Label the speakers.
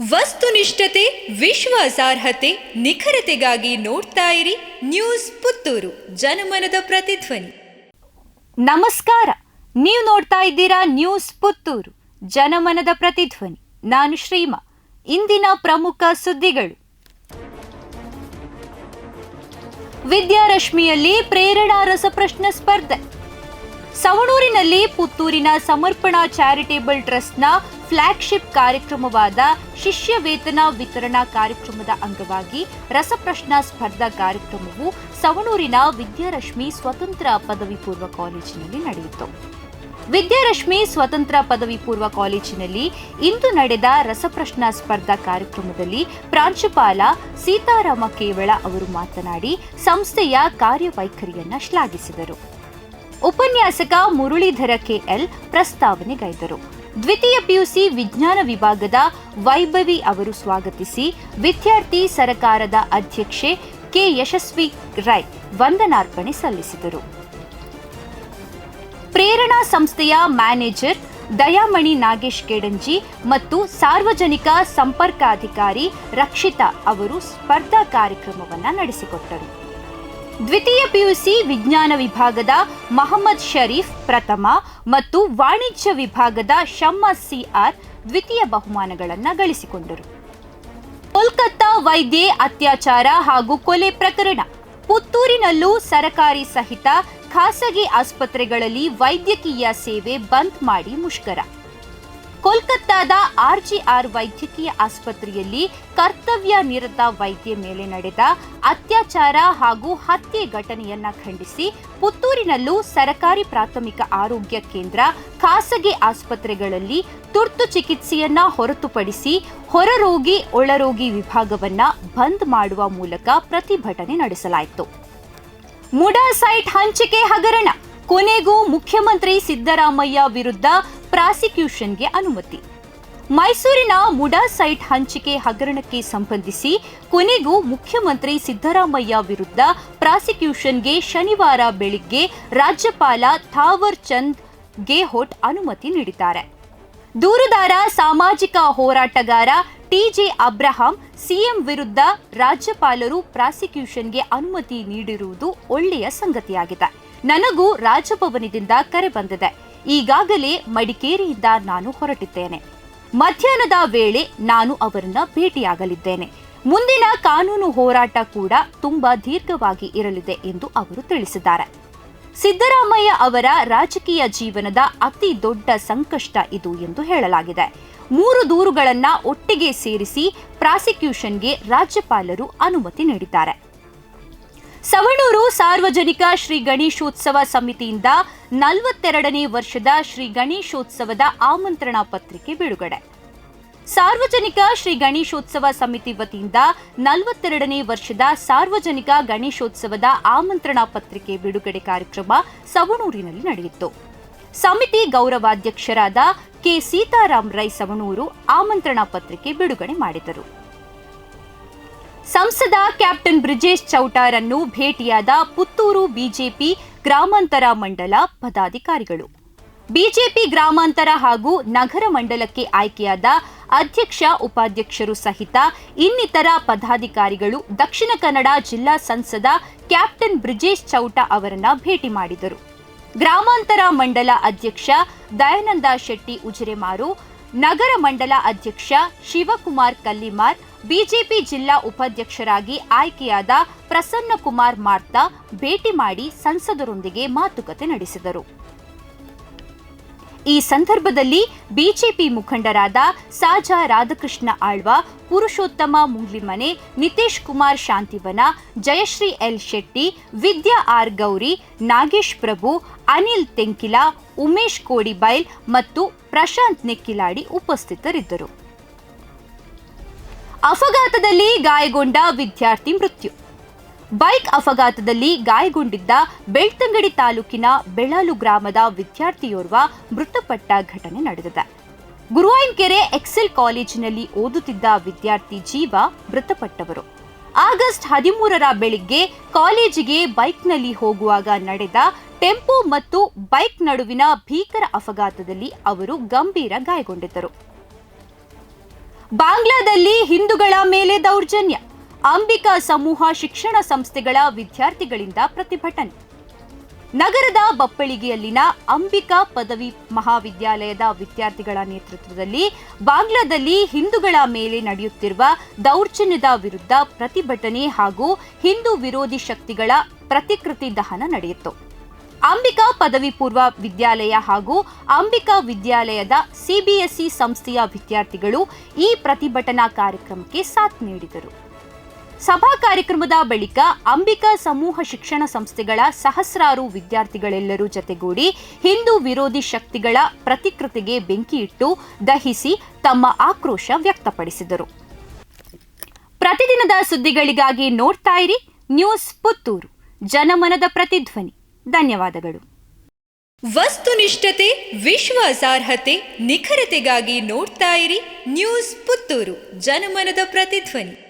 Speaker 1: ವಸ್ತುನಿಷ್ಠತೆ, ವಿಶ್ವಾಸಾರ್ಹತೆ, ನಿಖರತೆಗಾಗಿ ನೋಡ್ತಾ ಇರಿ ನ್ಯೂಸ್ ಪುತ್ತೂರು, ಜನಮನದ ಪ್ರತಿಧ್ವನಿ.
Speaker 2: ನಮಸ್ಕಾರ, ನೀವು ನೋಡ್ತಾ ಇದ್ದೀರಾ ನ್ಯೂಸ್ ಪುತ್ತೂರು, ಜನಮನದ ಪ್ರತಿಧ್ವನಿ. ನಾನು ಶ್ರೀಮಾ, ಇಂದಿನ ಪ್ರಮುಖ ಸುದ್ದಿಗಳು. ವಿದ್ಯಾರಶ್ಮಿಯಲ್ಲಿ ಪ್ರೇರಣಾ ರಸಪ್ರಶ್ನೆ ಸ್ಪರ್ಧೆ. ಸವಣೂರಿನಲ್ಲಿ ಪುತ್ತೂರಿನ ಸಮರ್ಪಣಾ ಚಾರಿಟೇಬಲ್ ಟ್ರಸ್ಟ್ನ ಫ್ಲಾಗ್ಶಿಪ್ ಕಾರ್ಯಕ್ರಮವಾದ ಶಿಷ್ಯ ವೇತನ ವಿತರಣಾ ಕಾರ್ಯಕ್ರಮದ ಅಂಗವಾಗಿ ರಸಪ್ರಶ್ನಾ ಸ್ಪರ್ಧಾ ಕಾರ್ಯಕ್ರಮವು ಸವಣೂರಿನ ವಿದ್ಯಾರಶ್ಮಿ ಸ್ವತಂತ್ರ ಪದವಿ ಪೂರ್ವ ಕಾಲೇಜಿನಲ್ಲಿ ನಡೆಯಿತು. ವಿದ್ಯಾರಶ್ಮಿ ಸ್ವತಂತ್ರ ಪದವಿ ಪೂರ್ವ ಕಾಲೇಜಿನಲ್ಲಿ ಇಂದು ನಡೆದ ರಸಪ್ರಶ್ನಾ ಸ್ಪರ್ಧಾ ಕಾರ್ಯಕ್ರಮದಲ್ಲಿ ಪ್ರಾಂಶುಪಾಲ ಸೀತಾರಾಮ ಕೇವಳ ಅವರು ಮಾತನಾಡಿ, ಸಂಸ್ಥೆಯ ಕಾರ್ಯವೈಖರಿಯನ್ನು ಶ್ಲಾಘಿಸಿದರು. ಉಪನ್ಯಾಸಕ ಮುರಳೀಧರ ಕೆಎಲ್ ಪ್ರಸ್ತಾವನೆಗೈದರು. ದ್ವಿತೀಯ ಪಿಯುಸಿ ವಿಜ್ಞಾನ ವಿಭಾಗದ ವೈಭವಿ ಅವರು ಸ್ವಾಗತಿಸಿ ವಿದ್ಯಾರ್ಥಿ ಸರಕಾರದ ಅಧ್ಯಕ್ಷೆ ಕೆ ಯಶಸ್ವಿ ರೈ ವಂದನಾರ್ಪಣೆ ಸಲ್ಲಿಸಿದರು. ಪ್ರೇರಣಾ ಸಂಸ್ಥೆಯ ಮ್ಯಾನೇಜರ್ ದಯಾಮಣಿ ನಾಗೇಶ್ ಕೆಡಂಜಿ ಮತ್ತು ಸಾರ್ವಜನಿಕ ಸಂಪರ್ಕಾಧಿಕಾರಿ ರಕ್ಷಿತಾ ಅವರು ಸ್ಪರ್ಧಾ ಕಾರ್ಯಕ್ರಮವನ್ನು ನಡೆಸಿಕೊಟ್ಟರು. ದ್ವಿತೀಯ ಪಿಯುಸಿ ವಿಜ್ಞಾನ ವಿಭಾಗದ ಮಹಮ್ಮದ್ ಶರೀಫ್ ಪ್ರಥಮ ಮತ್ತು ವಾಣಿಜ್ಯ ವಿಭಾಗದ ಶಮ್ಮ ಸಿಆರ್ ದ್ವಿತೀಯ ಬಹುಮಾನಗಳನ್ನು ಗಳಿಸಿಕೊಂಡರು. ಕೋಲ್ಕತ್ತಾ ವೈದ್ಯೆ ಅತ್ಯಾಚಾರ ಹಾಗೂ ಕೊಲೆ ಪ್ರಕರಣ. ಪುತ್ತೂರಿನಲ್ಲೂ ಸರಕಾರಿ ಸಹಿತ ಖಾಸಗಿ ಆಸ್ಪತ್ರೆಗಳಲ್ಲಿ ವೈದ್ಯಕೀಯ ಸೇವೆ ಬಂದ್ ಮಾಡಿ ಮುಷ್ಕರ. ಕೋಲ್ಕತ್ತಾದ ಆರ್ಜಿಆರ್ ವೈದ್ಯಕೀಯ ಆಸ್ಪತ್ರೆಯಲ್ಲಿ ಕರ್ತವ್ಯ ನಿರತ ವೈದ್ಯ ಮೇಲೆ ನಡೆದ ಅತ್ಯಾಚಾರ ಹಾಗೂ ಹತ್ಯೆ ಘಟನೆಯನ್ನ ಖಂಡಿಸಿ ಪುತ್ತೂರಿನಲ್ಲೂ ಸರಕಾರಿ ಪ್ರಾಥಮಿಕ ಆರೋಗ್ಯ ಕೇಂದ್ರ ಖಾಸಗಿ ಆಸ್ಪತ್ರೆಗಳಲ್ಲಿ ತುರ್ತು ಚಿಕಿತ್ಸೆಯನ್ನ ಹೊರತುಪಡಿಸಿ ಹೊರರೋಗಿ, ಒಳರೋಗಿ ವಿಭಾಗವನ್ನ ಬಂದ್ ಮಾಡುವ ಮೂಲಕ ಪ್ರತಿಭಟನೆ ನಡೆಸಲಾಯಿತು. ಮುಡಾ ಸೈಟ್ ಹಂಚಿಕೆ ಹಗರಣ. ಕೊನೆಗೂ ಮುಖ್ಯಮಂತ್ರಿ ಸಿದ್ದರಾಮಯ್ಯ ವಿರುದ್ಧ ಪ್ರಾಸಿಕ್ಯೂಷನ್ಗೆ ಅನುಮತಿ. ಮೈಸೂರಿನ ಮುಡಾ ಸೈಟ್ ಹಂಚಿಕೆ ಹಗರಣಕ್ಕೆ ಸಂಬಂಧಿಸಿ ಕೊನೆಗೂ ಮುಖ್ಯಮಂತ್ರಿ ಸಿದ್ದರಾಮಯ್ಯ ವಿರುದ್ಧ ಪ್ರಾಸಿಕ್ಯೂಷನ್ಗೆ ಶನಿವಾರ ಬೆಳಿಗ್ಗೆ ರಾಜ್ಯಪಾಲ ಥಾವರ್ ಚಂದ್ ಗೆಹೋಟ್ ಅನುಮತಿ ನೀಡಿದ್ದಾರೆ. ದೂರುದಾರ ಸಾಮಾಜಿಕ ಹೋರಾಟಗಾರ ಟಿಜೆ ಅಬ್ರಹಾಂ ಸಿಎಂ ವಿರುದ್ಧ ರಾಜ್ಯಪಾಲರು ಪ್ರಾಸಿಕ್ಯೂಷನ್ಗೆ ಅನುಮತಿ ನೀಡಿರುವುದು ಒಳ್ಳೆಯ ಸಂಗತಿಯಾಗಿದೆ. ನನಗೂ ರಾಜಭವನದಿಂದ ಕರೆ ಬಂದಿದೆ. ಈಗಾಗಲೇ ಮಡಿಕೇರಿಯಿಂದ ನಾನು ಹೊರಟಿದ್ದೇನೆ. ಮಧ್ಯಾಹ್ನದ ವೇಳೆ ನಾನು ಅವರನ್ನ ಭೇಟಿಯಾಗಲಿದ್ದೇನೆ. ಮುಂದಿನ ಕಾನೂನು ಹೋರಾಟ ಕೂಡ ತುಂಬಾ ದೀರ್ಘವಾಗಿ ಇರಲಿದೆ ಎಂದು ಅವರು ತಿಳಿಸಿದ್ದಾರೆ. ಸಿದ್ದರಾಮಯ್ಯ ಅವರ ರಾಜಕೀಯ ಜೀವನದ ಅತಿ ದೊಡ್ಡ ಸಂಕಷ್ಟ ಇದು ಎಂದು ಹೇಳಲಾಗಿದೆ. ಮೂರು ದೂರುಗಳನ್ನ ಒಟ್ಟಿಗೆ ಸೇರಿಸಿ ಪ್ರಾಸಿಕ್ಯೂಷನ್ಗೆ ರಾಜ್ಯಪಾಲರು ಅನುಮತಿ ನೀಡಿದ್ದಾರೆ. ಸವಣೂರು ಸಾರ್ವಜನಿಕ ಶ್ರೀ ಗಣೇಶೋತ್ಸವ ಸಮಿತಿಯಿಂದ ನಲವತ್ತೆರಡನೇ ವರ್ಷದ ಶ್ರೀ ಗಣೇಶೋತ್ಸವದ ಆಮಂತ್ರಣ ಪತ್ರಿಕೆ ಬಿಡುಗಡೆ. ಸಾರ್ವಜನಿಕ ಶ್ರೀ ಗಣೇಶೋತ್ಸವ ಸಮಿತಿ ವತಿಯಿಂದ ನಲವತ್ತೆರಡನೇ ವರ್ಷದ ಸಾರ್ವಜನಿಕ ಗಣೇಶೋತ್ಸವದ ಆಮಂತ್ರಣ ಪತ್ರಿಕೆ ಬಿಡುಗಡೆ ಕಾರ್ಯಕ್ರಮ ಸವಣೂರಿನಲ್ಲಿ ನಡೆಯಿತು. ಸಮಿತಿ ಗೌರವಾಧ್ಯಕ್ಷರಾದ ಕೆ ಸೀತಾರಾಮ್ ರೈ ಸವಣೂರು ಆಮಂತ್ರಣ ಪತ್ರಿಕೆ ಬಿಡುಗಡೆ ಮಾಡಿದರು. ಸಂಸದ ಕ್ಯಾಪ್ಟನ್ ಬ್ರಿಜೇಶ್ ಚೌಟಾರನ್ನು ಭೇಟಿಯಾದ ಪುತ್ತೂರು ಬಿಜೆಪಿ ಗ್ರಾಮಾಂತರ ಮಂಡಲ ಪದಾಧಿಕಾರಿಗಳು. ಬಿಜೆಪಿ ಗ್ರಾಮಾಂತರ ಹಾಗೂ ನಗರ ಮಂಡಲಕ್ಕೆ ಆಯ್ಕೆಯಾದ ಅಧ್ಯಕ್ಷ, ಉಪಾಧ್ಯಕ್ಷರು ಸಹಿತ ಇನ್ನಿತರ ಪದಾಧಿಕಾರಿಗಳು ದಕ್ಷಿಣ ಕನ್ನಡ ಜಿಲ್ಲಾ ಸಂಸದ ಕ್ಯಾಪ್ಟನ್ ಬ್ರಿಜೇಶ್ ಚೌಟ ಅವರನ್ನ ಭೇಟಿ ಮಾಡಿದರು. ಗ್ರಾಮಾಂತರ ಮಂಡಲ ಅಧ್ಯಕ್ಷ ದಯಾನಂದ ಶೆಟ್ಟಿ ಉಜಿರೆಮಾರು ನಗರ ಮಂಡಲ ಅಧ್ಯಕ್ಷ ಶಿವಕುಮಾರ್ ಕಲ್ಲಿಮಾರ್, ಬಿಜೆಪಿ ಜಿಲ್ಲಾ ಉಪಾಧ್ಯಕ್ಷರಾಗಿ ಆಯ್ಕೆಯಾದ ಪ್ರಸನ್ನ ಕುಮಾರ್ ಮಾರ್ತಾ ಭೇಟಿ ಮಾಡಿ ಸಂಸದರೊಂದಿಗೆ ಮಾತುಕತೆ ನಡೆಸಿದರು. ಈ ಸಂದರ್ಭದಲ್ಲಿ ಬಿಜೆಪಿ ಮುಖಂಡರಾದ ಸಾಜಾ ರಾಧಾಕೃಷ್ಣ ಆಳ್ವ, ಪುರುಷೋತ್ತಮ ಮುಂಗ್ಲಿಮನೆ ನಿತೇಶ್ ಕುಮಾರ್ ಶಾಂತಿವನ, ಜಯಶ್ರೀ ಎಲ್ ಶೆಟ್ಟಿ, ವಿದ್ಯಾ ಆರ್ ಗೌರಿ, ನಾಗೇಶ್ ಪ್ರಭು, ಅನಿಲ್ ತೆಂಕಿಲ, ಉಮೇಶ್ ಕೋಡಿಬೈಲ್ ಮತ್ತು ಪ್ರಶಾಂತ್ ನೆಕ್ಕಿಲಾಡಿ ಉಪಸ್ಥಿತರಿದ್ದರು. ಅಪಘಾತದಲ್ಲಿ ಗಾಯಗೊಂಡ ವಿದ್ಯಾರ್ಥಿ ಮೃತ್ಯು. ಬೈಕ್ ಅಪಘಾತದಲ್ಲಿ ಗಾಯಗೊಂಡಿದ್ದ ಬೆಳ್ತಂಗಡಿ ತಾಲೂಕಿನ ಬೆಳಾಲು ಗ್ರಾಮದ ವಿದ್ಯಾರ್ಥಿಯೋರ್ವ ಮೃತಪಟ್ಟ ಘಟನೆ ನಡೆದಿದೆ. ಗುರುವಾಯಿನ್ಕೆರೆ ಎಕ್ಸೆಲ್ ಕಾಲೇಜಿನಲ್ಲಿ ಓದುತ್ತಿದ್ದ ವಿದ್ಯಾರ್ಥಿ ಜೀವ ಮೃತಪಟ್ಟವರು. ಆಗಸ್ಟ್ ಹದಿಮೂರರ ಬೆಳಿಗ್ಗೆ ಕಾಲೇಜಿಗೆ ಬೈಕ್ನಲ್ಲಿ ಹೋಗುವಾಗ ನಡೆದ ಟೆಂಪೋ ಮತ್ತು ಬೈಕ್ ನಡುವಿನ ಭೀಕರ ಅಪಘಾತದಲ್ಲಿ ಅವರು ಗಂಭೀರ ಗಾಯಗೊಂಡಿದ್ದರು. ಬಾಂಗ್ಲಾದಲ್ಲಿ ಹಿಂದೂಗಳ ಮೇಲೆ ದೌರ್ಜನ್ಯ. ಅಂಬಿಕಾ ಸಮೂಹ ಶಿಕ್ಷಣ ಸಂಸ್ಥೆಗಳ ವಿದ್ಯಾರ್ಥಿಗಳಿಂದ ಪ್ರತಿಭಟನೆ. ನಗರದ ಬಪ್ಪಳಿಗೆಯಲ್ಲಿನ ಅಂಬಿಕಾ ಪದವಿ ಮಹಾವಿದ್ಯಾಲಯದ ವಿದ್ಯಾರ್ಥಿಗಳ ನೇತೃತ್ವದಲ್ಲಿ ಬಾಂಗ್ಲಾದಲ್ಲಿ ಹಿಂದೂಗಳ ಮೇಲೆ ನಡೆಯುತ್ತಿರುವ ದೌರ್ಜನ್ಯದ ವಿರುದ್ಧ ಪ್ರತಿಭಟನೆ ಹಾಗೂ ಹಿಂದೂ ವಿರೋಧಿ ಶಕ್ತಿಗಳ ಪ್ರತಿಕೃತಿ ದಹನ ನಡೆಯಿತು. ಅಂಬಿಕಾ ಪದವಿ ಪೂರ್ವ ವಿದ್ಯಾಲಯ ಹಾಗೂ ಅಂಬಿಕಾ ವಿದ್ಯಾಲಯದ ಸಿಬಿಎಸ್ಇ ಸಂಸ್ಥೆಯ ವಿದ್ಯಾರ್ಥಿಗಳು ಈ ಪ್ರತಿಭಟನಾ ಕಾರ್ಯಕ್ರಮಕ್ಕೆ ಸಾಥ್ ನೀಡಿದರು. ಸಭಾ ಕಾರ್ಯಕ್ರಮದ ಬಳಿಕ ಅಂಬಿಕಾ ಸಮೂಹ ಶಿಕ್ಷಣ ಸಂಸ್ಥೆಗಳ ಸಹಸ್ರಾರು ವಿದ್ಯಾರ್ಥಿಗಳೆಲ್ಲರೂ ಜತೆಗೂಡಿ ಹಿಂದೂ ವಿರೋಧಿ ಶಕ್ತಿಗಳ ಪ್ರತಿಕೃತಿಗೆ ಬೆಂಕಿಯಿಟ್ಟು ದಹಿಸಿ ತಮ್ಮ ಆಕ್ರೋಶ ವ್ಯಕ್ತಪಡಿಸಿದರು. ಪ್ರತಿದಿನದ ಸುದ್ದಿಗಳಿಗಾಗಿ ನೋಡ್ತಾ ಇರಿ ನ್ಯೂಸ್ ಪುತ್ತೂರು. ಜನಮನದ ಪ್ರತಿಧ್ವನಿ. ಧನ್ಯವಾದಗಳು.
Speaker 1: ವಸ್ತುನಿಷ್ಠತೆ ವಿಶ್ವಾಸಾರ್ಹತೆ ನಿಖರತೆಗಾಗಿ ನೋಡ್ತಾ ಇರಿ ನ್ಯೂಸ್ ಪುತ್ತೂರು. ಜನಮನದ ಪ್ರತಿಧ್ವನಿ.